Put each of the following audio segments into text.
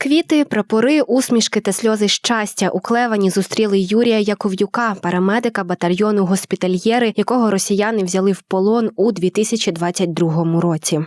Квіти, прапори, усмішки та сльози щастя у Клевані зустріли Юрія Яков'юка, парамедика батальйону госпітальєри, якого росіяни взяли в полон у 2022 році.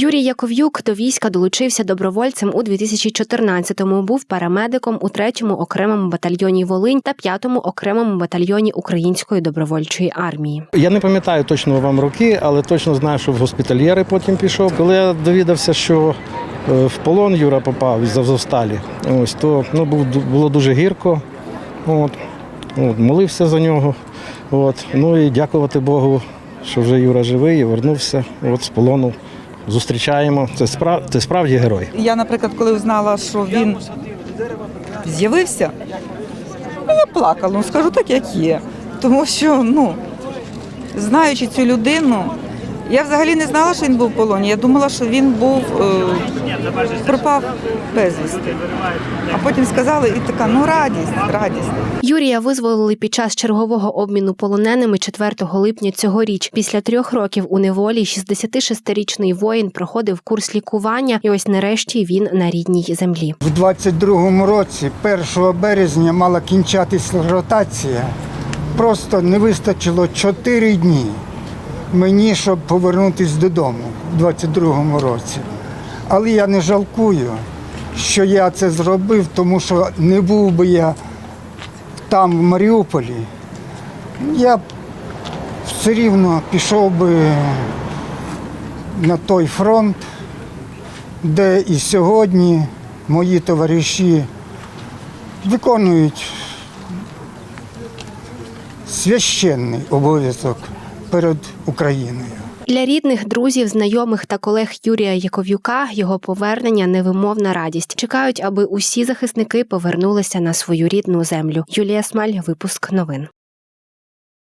Юрій Яков'юк до війська долучився добровольцем у 2014-му. Був парамедиком у 3-му окремому батальйоні Волинь та 5-му окремому батальйоні Української добровольчої армії. Я не пам'ятаю точно вам роки, але точно знаю, що в госпітальєри потім пішов. Коли я довідався, що е, в полон Юра попав із Азовсталі, ось то ну, було дуже гірко. От, от, молився за нього. От, ну і дякувати Богу, що вже Юра живий і вернувся от, з полону. Зустрічаємо. Це, справ, це справді герой. Я, наприклад, коли узнала, що він з'явився, я плакала, ну скажу так, як є. Тому що, ну, знаючи цю людину, я взагалі не знала, що він був в полоні. Я думала, що він був е, пропав безвісти. А потім сказали, і така, ну радість, радість. Юрія визволили під час чергового обміну полоненими 4 липня цьогоріч. Після трьох років у неволі 66-річний воїн проходив курс лікування, і ось нарешті він на рідній землі. В 22-му році, 1 березня, мала кінчатись ротація. Просто не вистачило 4 дні мені, щоб повернутися додому в 22-му році. Але я не жалкую, що я це зробив, тому що не був би я там, в Маріуполі, я б все рівно пішов би на той фронт, де і сьогодні мої товариші виконують священний обов'язок перед Україною. Для рідних, друзів, знайомих та колег Юрія Яков'юка його повернення невимовна радість. Чекають, аби усі захисники повернулися на свою рідну землю. Юлія Смаль, випуск новин.